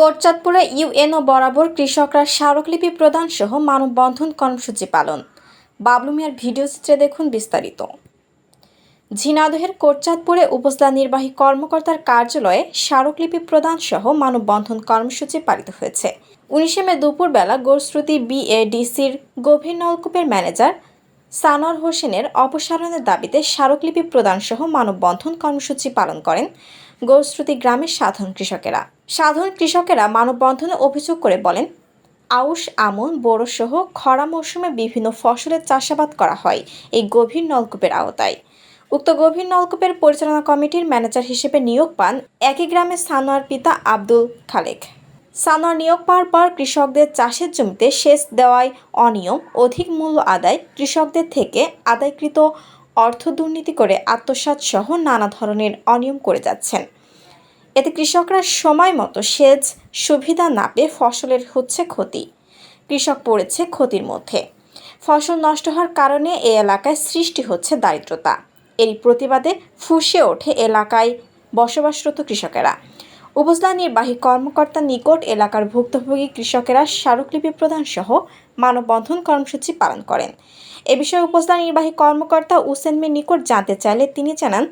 কোটচাঁদপুরে UNO বরাবর কৃষকরা স্মারকলিপি প্রদান সহ মানববন্ধন কর্মসূচি পালন। বাবলু মিয়ার ভিডিও চিত্রে দেখুন বিস্তারিত। ঝিনাদহের কোটচাঁদপুরে উপজেলা নির্বাহী কর্মকর্তার কার্যালয়ে স্মারকলিপি প্রদান সহ মানববন্ধন কর্মসূচি পালিত হয়েছে। উনিশে মে দুপুরবেলা গোরশ্রুতি বিএডিসির গভীর নলকূপের ম্যানেজার সানোয়ার হোসেনের অপসারণের দাবিতে স্মারকলিপি প্রদান সহ মানববন্ধন কর্মসূচি পালন করেন গোরশ্রুতি গ্রামের সাধারণ কৃষকেরা। সাধারণ কৃষকেরা মানববন্ধনে অভিযোগ করে বলেন, আউশ, আমন বোরো সহ খরা মৌসুমে বিভিন্ন ফসলের চাষাবাদ করা হয় এই গভীর নলকূপের আওতায়। উক্ত গভীর নলকূপের পরিচালনা কমিটির ম্যানেজার হিসেবে নিয়োগ পান একই গ্রামের সানোয়ার পিতা আব্দুল খালেক। সানোয়ার নিয়োগ পাওয়ার পর কৃষকদের চাষের জমিতে সেচ দেওয়ায় অনিয়ম, অধিক মূল্য আদায়, কৃষকদের থেকে আদায়কৃত অর্থ দুর্নীতি করে আত্মসাৎ সহ নানা ধরনের অনিয়ম করে যাচ্ছেন। এতে কৃষকরা সময় মতো সেচ সুবিধা না পেয়ে ফসলের হচ্ছে ক্ষতি। কৃষক পড়েছে ক্ষতির মধ্যে। ফসল নষ্ট হওয়ার কারণে এ এলাকায় সৃষ্টি হচ্ছে দারিদ্রতা। এরই প্রতিবাদে ফুঁসে ওঠে এলাকায় বসবাসরত কৃষকেরা। উপজেলা নির্বাহী কর্মকর্তা নিকট এলাকার ভুক্তভোগী কৃষকেরা স্মারকলিপি প্রদান সহ মানববন্ধন কর্মসূচি পালন করেন। এ বিষয়ে উপজেলা নির্বাহী কর্মকর্তা উসেন মির নিকট জানতে চাইলে তিনি জানান,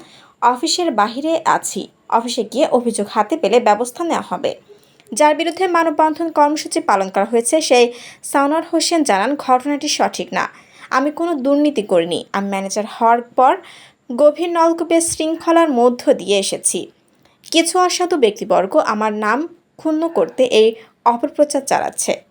অফিসের বাহিরে আছি। অফিসে গিয়ে অভিযোগ হাতে পেলে ব্যবস্থা নেওয়া হবে। যার বিরুদ্ধে মানববন্ধন কর্মসূচি পালন করা হয়েছে, সেই সানোয়ার হোসেন জানান, ঘটনাটি সঠিক না। আমি কোনো দুর্নীতি করিনি। আমি ম্যানেজার হওয়ার পর গভীর নলকূপের শৃঙ্খলার মধ্য দিয়ে এসেছি। কিছু অসাধু ব্যক্তিবর্গ আমার নাম ক্ষুণ্ণ করতে এই অপপ্রচার চালাচ্ছে।